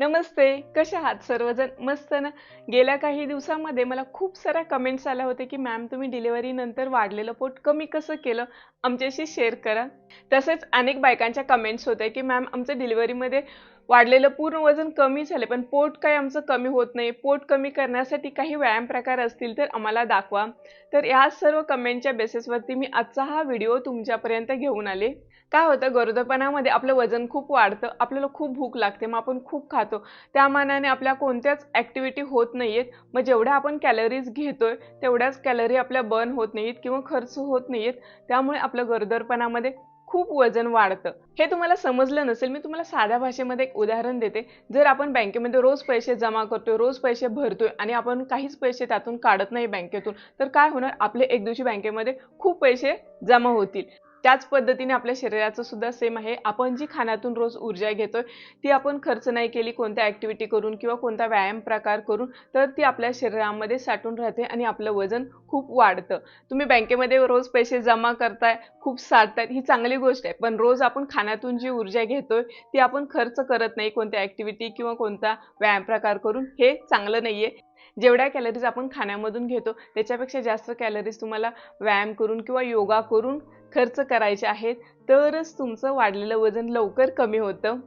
नमस्ते कसे आहात सर्वजण? मस्त ना? गेल्या काही दिवसामध्ये मला खूप साऱ्या कमेंट्स आल्या होत्या की मॅम तुम्ही डिलिव्हरीनंतर वाढलेलं पोट कमी कसं केलं? आमच्याशी शेअर करा. तसेच अनेक बायकांच्या कमेंट्स होत्या की मॅम आमचं डिलिव्हरीमध्ये वाढलेलं पूर्ण वजन कमी झाले पण पोट काही आमचं कमी होत नाही. पोट कमी करण्यासाठी काही व्यायाम प्रकार असतील तर आम्हाला दाखवा. तर या सर्व कमेंटच्या बेसिसवरती मी आजचा हा व्हिडिओ तुमच्यापर्यंत घेऊन आले. काय होतं गरोदरपणामध्ये आपलं वजन खूप वाढतं आपल्याला खूप भूक लागते मग आपण खूप खातो. त्या मानाने आपल्या कोणत्याच ॲक्टिव्हिटी होत नाही आहेत मग जेवढ्या आपण कॅलरीज घेतोय तेवढ्याच कॅलरी आपल्या बर्न होत नाहीत किंवा खर्च होत नाहीत त्यामुळे आपलं गरोदरपणामध्ये खूप वजन वाढतं. हे तुम्हाला समजलं नसेल मी तुम्हाला साध्या भाषेमध्ये एक उदाहरण देते. जर आपण बँकेमध्ये रोज पैसे जमा करतोय रोज पैसे भरतोय आणि आपण काहीच पैसे त्यातून काढत नाही बँकेतून तर काय होणार? आपले एक दिवशी बँकेमध्ये खूप पैसे जमा होतील. त्याच पद्धतीने आपल्या शरीराचं सुद्धा सेम आहे. आपण जी खाण्यातून रोज ऊर्जा घेतोय ती आपण खर्च नाही केली कोणत्या ॲक्टिव्हिटी करून किंवा कोणता व्यायाम प्रकार करून तर ती आपल्या शरीरामध्ये साठून राहते आणि आपलं वजन खूप वाढतं. तुम्ही बँकेमध्ये रोज पैसे जमा करताय खूप साठतायत ही चांगली गोष्ट आहे. पण रोज आपण खाण्यातून जी ऊर्जा घेतोय ती आपण खर्च करत नाही कोणत्या ॲक्टिव्हिटी किंवा कोणता व्यायाम प्रकार करून हे चांगलं नाही आहे जेवढ्या कॅलरीज आपण खाण्यामधून घेतो त्याच्यापेक्षा जास्त कॅलरीज तुम्हाला व्यायाम करून किंवा योगा करून खर्च करायचे आहेत तरच तुमचं वाढलेलं वजन लवकर कमी होतं.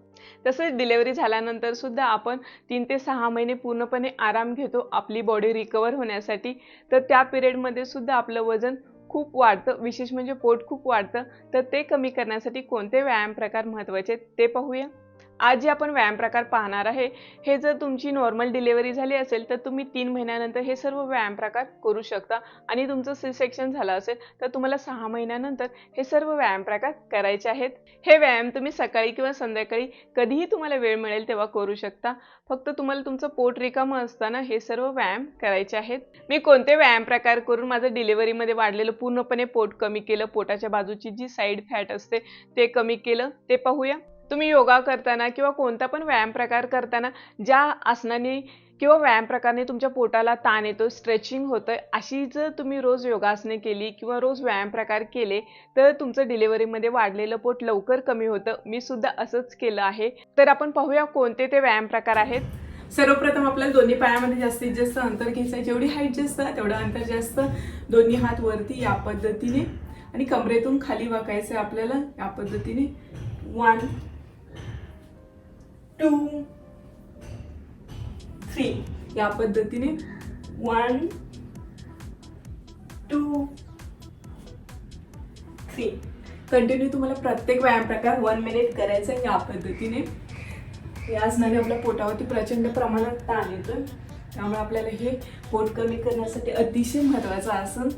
तसंच डिलेवरी झाल्यानंतर सुद्धा आपण तीन ते सहा महिने पूर्णपणे आराम घेतो आपली बॉडी रिकवर होण्यासाठी. तर त्या पिरियडमध्ये सुद्धा आपलं वजन खूप वाढतं विशेष म्हणजे पोट खूप वाढतं. तर ते कमी करण्यासाठी कोणते व्यायाम प्रकार महत्त्वाचे आहेत ते पाहूया. आज जे आपण व्यायाम प्रकार पाहणार आहे. हे जर तुमची नॉर्मल डिलेवरी झाली असेल तर तुम्ही तीन महिन्यानंतर हे सर्व व्यायाम प्रकार करू शकता. आणि तुमचं सी सेक्शन झालं असेल तर तुम्हाला सहा महिन्यानंतर हे सर्व व्यायाम प्रकार करायचे आहेत. हे व्यायाम तुम्ही सकाळी किंवा संध्याकाळी कधीही तुम्हाला वेळ मिळेल तेव्हा करू शकता. फक्त तुम्हाला तुमचं पोट रिकामं असताना हे सर्व व्यायाम करायचे आहेत. मी कोणते व्यायाम प्रकार करून माझं डिलिव्हरीमध्ये वाढलेलं पूर्णपणे पोट कमी केलं? पोटाच्या बाजूची जी साईड फॅट असते ते कमी केलं? ते पाहूया. तुम्ही योगा करताना किंवा कोणता पण व्यायाम प्रकार करताना ज्या आसनाने किंवा व्यायाम प्रकारने तुमच्या पोटाला ताण येतो स्ट्रेचिंग होतं अशी जर तुम्ही रोज योगासने केली किंवा रोज व्यायाम प्रकार केले तर तुमचं डिलिव्हरीमध्ये वाढलेलं पोट लवकर कमी होतं. मी सुद्धा असंच केलं आहे. तर आपण पाहूया कोणते ते व्यायाम प्रकार आहेत. सर्वप्रथम आपल्याला दोन्ही पायामध्ये जास्तीत जास्त अंतर घ्यायचं आहे जेवढी हाईट जास्त तेवढं अंतर जास्त. दोन्ही हात वरती या पद्धतीने आणि कमरेतून खाली वाकायचं आहे आपल्याला या पद्धतीने. वन टू थ्री या पद्धतीने वन टू थ्री कंटिन्यू तुम्हाला प्रत्येक व्यायाम प्रकार वन मिनिट करायचा आहे या पद्धतीने. या आसनाने आपल्या पोटावरती प्रचंड प्रमाणात ताण येतो त्यामुळे आपल्याला हे पोट कमी करण्यासाठी अतिशय महत्वाचं आसन.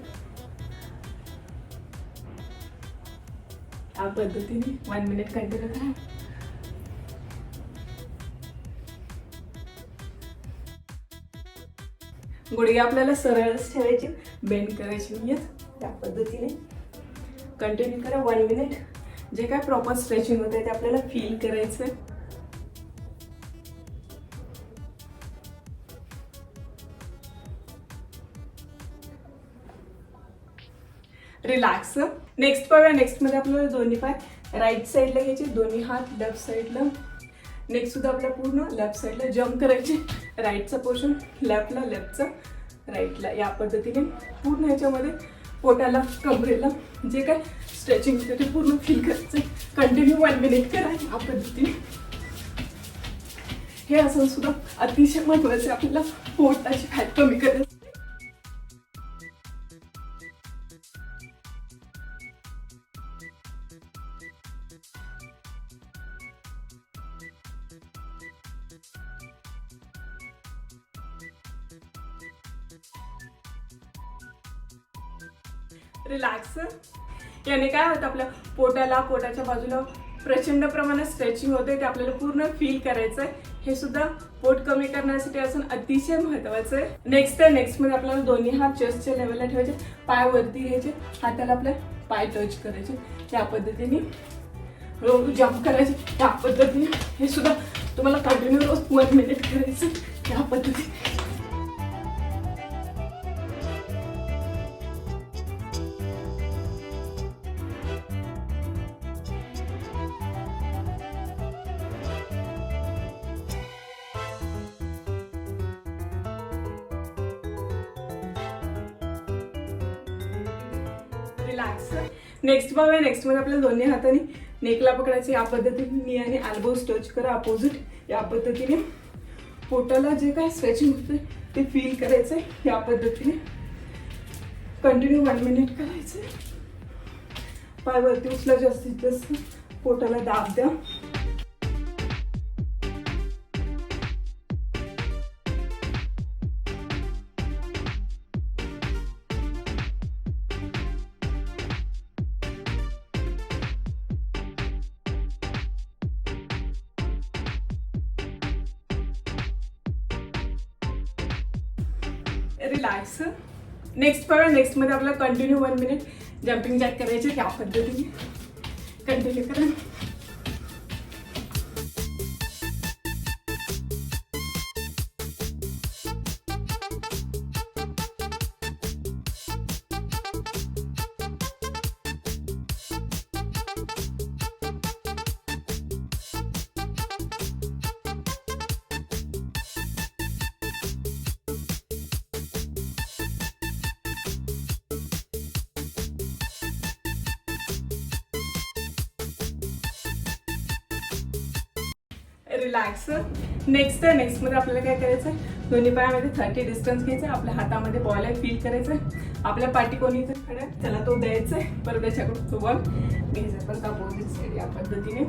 या पद्धतीने वन मिनिट कंटिन्यू करा. गुडघे आपल्याला सरळच ठेवायचे. बेंड करायची नाही त्या पद्धतीने. कंटिन्यू करा. वन मिनिट जे काय प्रॉपर स्ट्रेचिंग होते ते आपल्याला फील करायचं आहे रिलॅक्स नेक्स्ट पाहूया नेक्स्टमध्ये आपल्याला दोन्ही पाय राईट साईडला घ्यायचे. दोन्ही हात लेफ्ट साईडला नेक्स्ट सुद्धा आपल्या पूर्ण लेफ्ट साईडला जम्प करायचे. राईटचं पोर्शन लेफ्टला लेफ्टचा राईटला या पद्धतीने पूर्ण ह्याच्यामध्ये पोटाला कमरेला जे काय स्ट्रेचिंग ते पूर्ण फील करायचं कंटिन्यू वन मिनिट करा या पद्धतीने. हे असं सुद्धा अतिशय महत्वाचं आपल्याला पोटाची फॅट कमी करायचं. याने काय होतं आपल्या पोटाला पोटाच्या बाजूला प्रचंड प्रमाणात स्ट्रेचिंग होते ते आपल्याला पूर्ण फील करायचं आहे हे सुद्धा पोट कमी करण्यासाठी असं अतिशय महत्वाचं आहे. नेक्स्ट तर नेक्स्टमध्ये आपल्याला दोन्ही हात चेस्टच्या लेवलला ठेवायचे पाय वरती घ्यायचे हाताला आपल्या पाय टच करायचे. त्या पद्धतीने रोज जम्प करायचे. त्या पद्धतीने हे सुद्धा तुम्हाला कंटिन्यू रोज वन मिनिट करायचं. त्या पद्धतीने. रिलॅक्स नेक्स्ट पाहूया नेक्स्टमध्ये आपल्या दोन्ही हाताने नेकला पकडायचं. या पद्धतीने मी आणि अल्बो टच करा अपोजिट या पद्धतीने पोटाला जे काय स्ट्रेचिंग होते ते फील करायचं या पद्धतीने कंटिन्यू वन मिनिट करायचे पायवरती उचला जास्तीत जास्त. पोटाला दाब द्या. रिलॅक्स नेक्स्ट बघा नेक्स्टमध्ये आपल्याला continue one minute jumping jack करायचे त्या पद्धतीने. कंटिन्यू करा. रिलॅक्स नेक्स्ट आहे नेक्स्टमध्ये आपल्याला काय करायचं दोन्ही पायामध्ये थर्टी डिस्टन्स घ्यायचं आपल्या हातामध्ये बॉल आहे फील करायचं आपल्या पाठी कोणी इथे त्याला तो द्यायचा आहे परत त्याच्याकडून तो बॉल घ्यायचा पण अपोजिट साईड या पद्धतीने.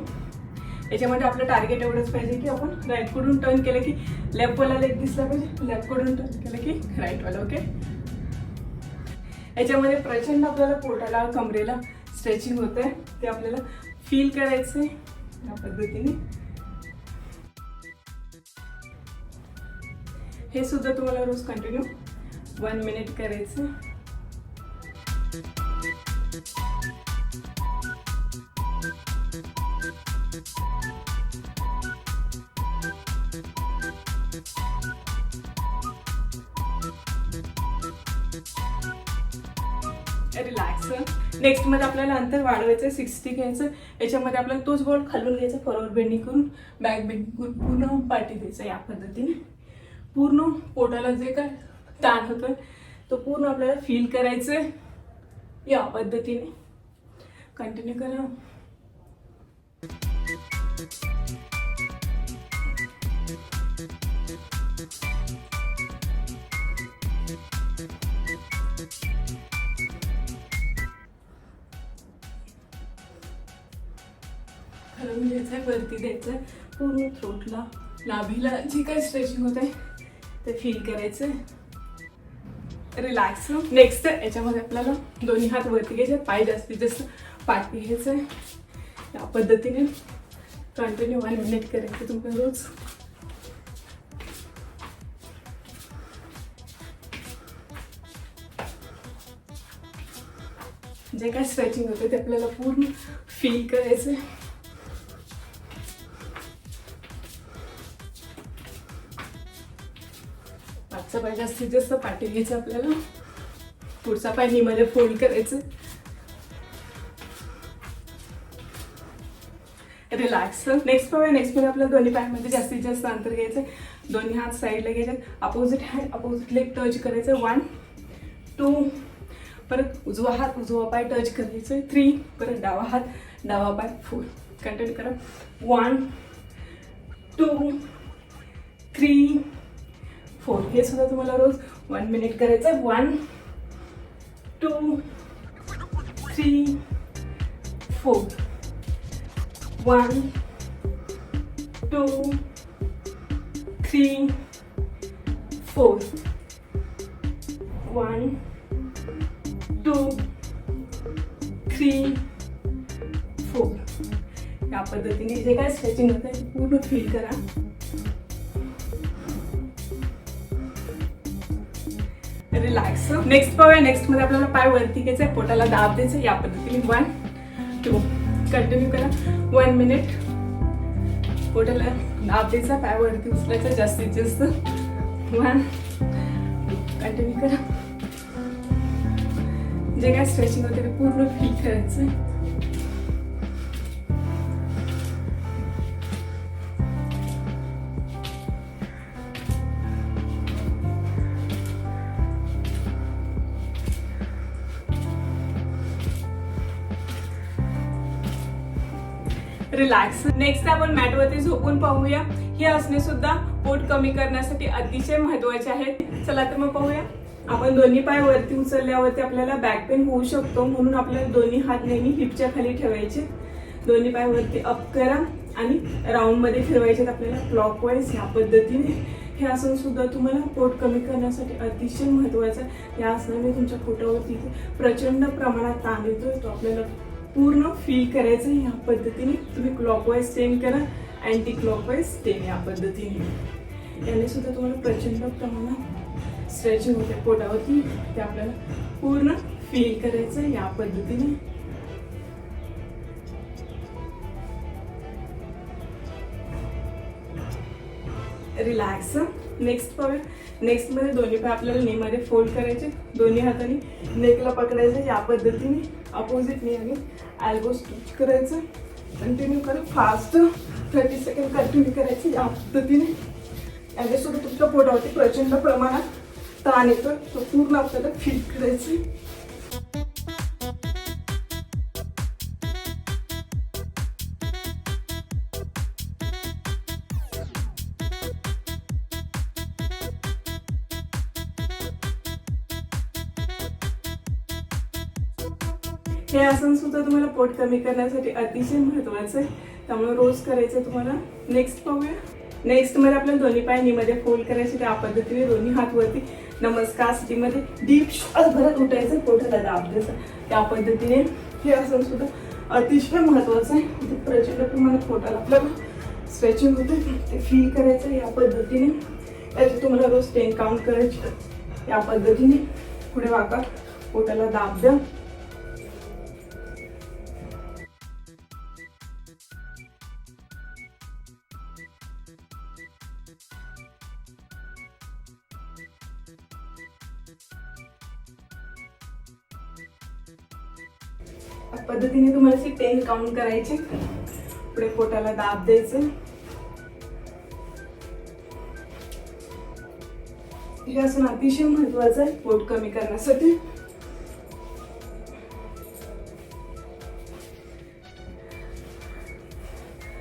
याच्यामध्ये आपलं टार्गेट एवढंच पाहिजे की आपण राईटकडून टर्न केलं की लेफ्टवाला लेग दिसला पाहिजे. लेफ्टकडून टर्न केलं की राईटवाला ओके याच्यामध्ये प्रचंड आपल्याला पोटाला कमरेला स्ट्रेचिंग होतं आहे ते आपल्याला फील करायचं आहे या पद्धतीने. हे सुद्धा तुम्हाला रोज कंटिन्यू वन मिनिट करायचं. रिलॅक्स नेक्स्टमध्ये आपल्याला अंतर वाढवायचं सिक्स्टी घ्यायचं. याच्यामध्ये आपल्याला तोच बॉल खालून घ्यायचा फॉरवर्ड बेंडिंग करून बॅक बेंडिंग करून पुन्हा पाठी द्यायचं या पद्धतीने. पूर्ण पोटाला जे काय ताण होतोय तो पूर्ण आपल्याला फील करायचंय या पद्धतीने. कंटिन्यू करा. खालून घ्यायचंय म्हणजे वरती द्यायचंय पूर्ण थ्रोटला नाभीला जी काही स्ट्रेचिंग होत आहे ते फील करायचं रिलॅक्स नेक्स्ट याच्यामध्ये आपल्याला दोन्ही हात वरती घ्यायचे पाय जास्तीत जास्त पाठी घ्यायचं या पद्धतीने कंटिन्यू वन मिनिट करायचं तुम्ही रोज. जे काय स्ट्रेचिंग होते ते आपल्याला पूर्ण फील करायचं आहे जास्तीत जास्त पाठी घ्यायचं आपल्याला. पुढचा पाय नीमध्ये फोल्ड करायचं. रिलॅक्स नेक्स्ट पाय नेक्स्टमध्ये आपल्या दोन्ही पायामध्ये जास्तीत जास्त अंतर घ्यायचं दोन्ही हात साईडला घ्यायचे opposite hand opposite leg touch करायचं वन टू परत उजवा हात उजवा पाय टच करायचं थ्री परत डावा हात डावा पाय फोर कंटिन्यू करा. वन टू थ्री फोर हे सुद्धा तुम्हाला रोज वन मिनिट करायचं आहे one two three four one two three four one two three four या पद्धतीने जे काय स्ट्रेचिंग होतं पूर्ण फील करा. रिलॅक्स नेक्स्ट पाहूया नेक्स्टमध्ये आपल्याला पाय वरती घ्यायचं आहे पोटाला दाब द्यायचं या पद्धतीने वन टू कंटिन्यू करा. वन मिनिट पोटाला दाब द्यायचा पाय वरती उचलायचा जास्तीत जास्त. वन कंटिन्यू करा. जे काय स्ट्रेचिंग वगैरे पूर्ण फील करायचं रिलॅक्स नेक्स्ट आपण मॅटवरती झोपून पाहूया. हे असणे सुद्धा पोट कमी करण्यासाठी अतिशय महत्त्वाचे आहेत. चला तर मग पाहूया. आपण दोन्ही पाय वरती उचलल्यावरती आपल्याला बॅक पेन होऊ शकतो म्हणून आपल्याला दोन्ही हात नेहमी हिपच्या खाली ठेवायचे. दोन्ही पाय वरती अप करा आणि राऊंडमध्ये फिरवायचे आपल्याला क्लॉकवाईज ह्या पद्धतीने. हे आसन सुद्धा तुम्हाला पोट कमी करण्यासाठी अतिशय महत्वाचं आहे. या आसनाने तुमच्या पोटावरती प्रचंड प्रमाणात ताण येतो तो आपल्याला पूर्ण फील करायचं आहे ह्या पद्धतीने. तुम्ही क्लॉकवाईज स्टेन करा अँटी क्लॉकवाईज स्टेन या पद्धतीने. याने सुद्धा तुम्हाला प्रचंड प्रमाणात स्ट्रेचिंग होते. पोटावरती ते आपल्याला पूर्ण फील करायचं आहे या पद्धतीने. रिलॅक्स नेक्स्ट पाहूया नेक्स्टमध्ये दोन्ही पाय आपल्याला नेमध्ये फोल्ड करायचे. दोन्ही हाताने नेकला पकडायचं. या पद्धतीने अपोजिट नी आणि ॲल्बो स्टिच करायचं. कंटिन्यू करा फास्ट थर्टी सेकंड कंटिन्यू करायचं. या पद्धतीने. याच्यासोबत तुमच्या पोटावरती प्रचंड प्रमाणात ताण येतो तो पूर्ण आपल्याला फील करायचं हे आसन सुद्धा तुम्हाला पोट कमी करण्यासाठी अतिशय महत्वाचं आहे. त्यामुळे रोज करायचं आहे तुम्हाला. नेक्स्ट पाहूया. नेक्स्टमध्ये आपल्या दोन्ही पायनीमध्ये फोल्ड करायचे त्या पद्धतीने दोन्ही हात वरती नमस्कार स्थितीमध्ये डीप श्वास भरत उठायचं पोटाला दाब द्यायचा त्या पद्धतीने हे आसन सुद्धा अतिशय महत्वाचं आहे. प्रचंड प्रमाणात पोटाला आपल्याला स्ट्रेचिंग होते. ते फील करायचं या पद्धतीने. त्याचे तुम्हाला रोज टेन काउंट करायचे. या पद्धतीने पुढे वाका. पोटाला दाब द्या. टेन करायचे. पुढे पोटाला दाब द्यायचे. हे असं अतिशय महत्वाचं आहे पोट कमी करण्यासाठी.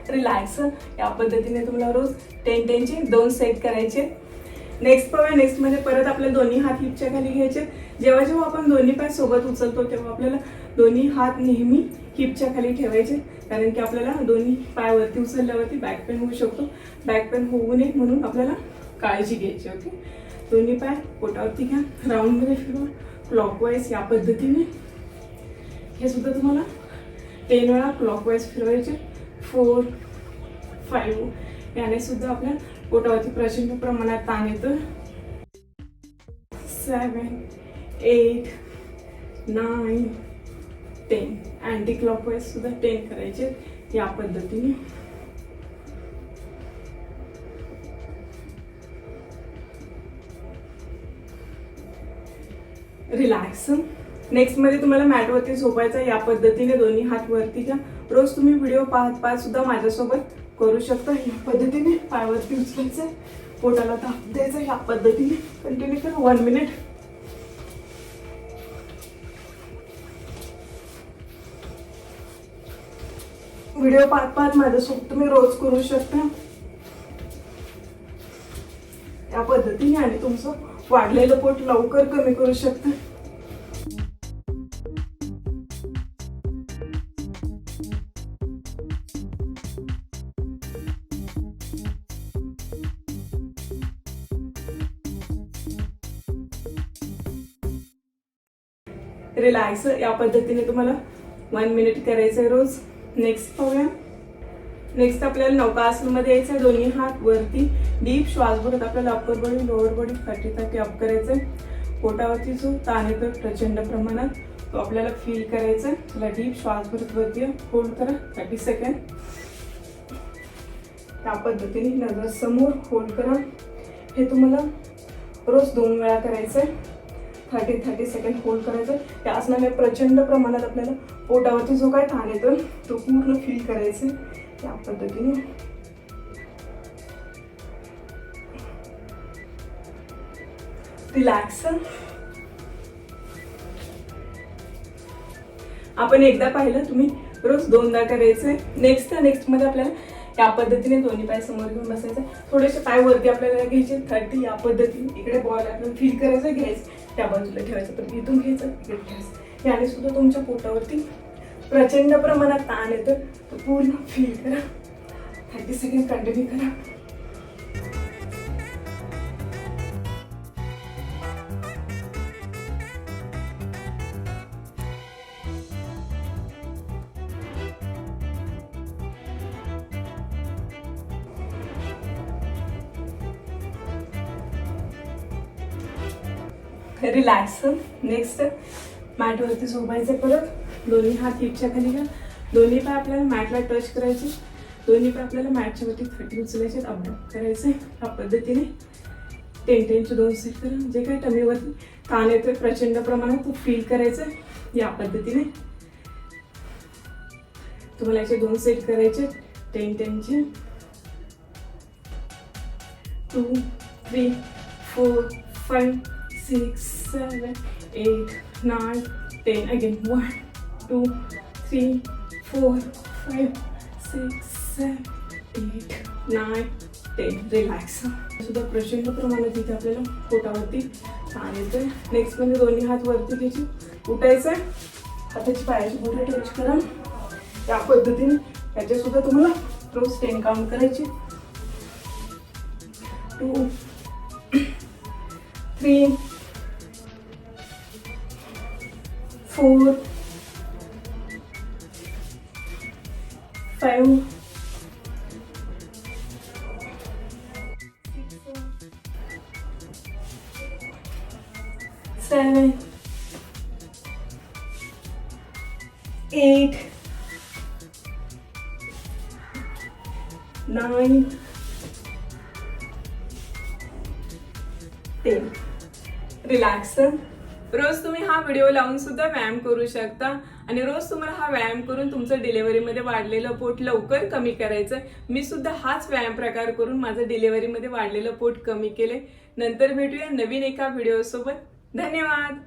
रिलॅक्स या पद्धतीने तुम्हाला रोज टेन टेनचे दोन सेट करायचे. नेक्स्ट पाहूया नेक्स्टमध्ये परत आपले दोन्ही हात हिपच्या खाली घ्यायचे. जेव्हा जेव्हा आपण दोन्ही पाय सोबत उचलतो तेव्हा आपल्याला दोन्ही हात नेहमी हिपच्या खाली ठेवायचे कारण की आपल्याला दोन्ही पायावरती उचलल्यावरती बॅक पेन होऊ शकतो. बॅक पेन होऊ नये म्हणून आपल्याला काळजी घ्यायची ओके दोन्ही पाय पोटावरती घ्या राऊंडमध्ये फिरवा क्लॉकवाईज या पद्धतीने. हे सुद्धा तुम्हाला टेन वेळा क्लॉकवाईज फिरवायचे. फोर फाईव्ह याने सुद्धा आपल्या पोटावरती प्रचंड प्रमाणात ताण येतो seven eight nine ten anticlockwise सुद्धा टेन करायचे. या पद्धतीने. रिलॅक्स नेक्स्टमध्ये तुम्हाला मॅटवरती झोपायचा या पद्धतीने दोन्ही हात वरती घ्या. रोज तुम्ही व्हिडिओ पाहत पाहत सुद्धा माझ्यासोबत करू शकता. या पद्धतीने पायावरती उचलायचं पोटाला ताप द्यायचं या पद्धतीने. कंटिन्यू करा. वन मिनिट व्हिडिओ पाहत पाहत माझ्यासोबत तुम्ही रोज करू शकता. या पद्धतीने आणि तुमचं वाढलेलं पोट लवकर कमी करू शकता. रिलॅक्स या पद्धतीने तुम्हाला वन मिनिट करायचं आहे रोज. नेक्स्ट पाहूया. नेक्स्ट आपल्याला नौकासनमध्ये यायचं आहे दोन्ही हात वरती डीप श्वास भरत आपल्याला upper body lower body thirty thirty up करायचं आहे पोटावरती जो ताण येतो प्रचंड प्रमाणात तो आपल्याला फील करायचा आहे त्याला डीप श्वास भरत वरती होल्ड करा. थर्टी सेकंड त्या पद्धतीने नजर समोर होल्ड करा. हे तुम्हाला रोज दोन वेळा करायचं आहे थर्टी थर्टी सेकंड होल्ड करायचं. त्या आसनाने प्रचंड प्रमाणात आपल्याला पोटावरती जो काय ताण येतो तो पूर्ण फील करायचं. त्या पद्धतीने. रिलॅक्स आपण एकदा पाहिलं तुम्ही रोज दोनदा करायचंय नेक्स्ट नेक्स्टमध्ये आपल्याला या पद्धतीने दोन्ही पाय समोर घेऊन बसायचं. थोडेसे पाय वरती आपल्याला घ्यायचे. थर्टी या पद्धतीने. इकडे बॉल आपल्याला फील करायचं घ्यायचं. त्या बाजूला ठेवायचं. तर इथून घ्यायचं इकडे ठेवायचं. याने सुद्धा तुमच्या पोटावरती प्रचंड प्रमाणात ताण येतं. तर पूर्ण फील करा. थर्टी सेकंड कंटिन्यू करा. रिलॅक्स नेक्स्ट मॅटवरती झोपायचं परत. दोन्ही हात हिपच्या खाली घ्या. दोन्ही पाय आपल्याला मॅटला टच करायचे. दोन्ही पाय आपल्याला मॅटच्या वरती थर्टी उचलायचे अपडाऊन करायचे या पद्धतीने टेन टेनचे दोन सेट करा जे काही टमीवरती ताण येतोय प्रचंड प्रमाणात तो फील करायचं या पद्धतीने. तुम्हाला याचे दोन सेट करायचे ten टेनचे two three four five six, seven, eight, nine, ten. Again, one, two, three, four, five, six, seven, eight, nine, ten. Relax. सुद्धा प्रचंड प्रमाणात इथे आपल्याला पोटावरती ताण येतोय नेक्स्ट म्हणजे दोन्ही हात वरती घ्यायची उठायचं हाताची पायाची बोटे टच करा या पद्धतीने याच्या सुद्धा तुम्हाला रोज टेन काउंट करायची two three four five seven eight nine ten relax रोज तुम्ही हा व्हिडिओ लावून सुद्धा व्यायाम करू शकता. आणि रोज तुम्हाला हा व्यायाम करून तुमचं डिलेवरीमध्ये वाढलेलं पोट लवकर कमी करायचं मी सुद्धा हाच व्यायाम प्रकार करून माझं डिलेवरीमध्ये वाढलेलं पोट कमी केले नंतर भेटूया नवीन एका व्हिडिओसोबत धन्यवाद!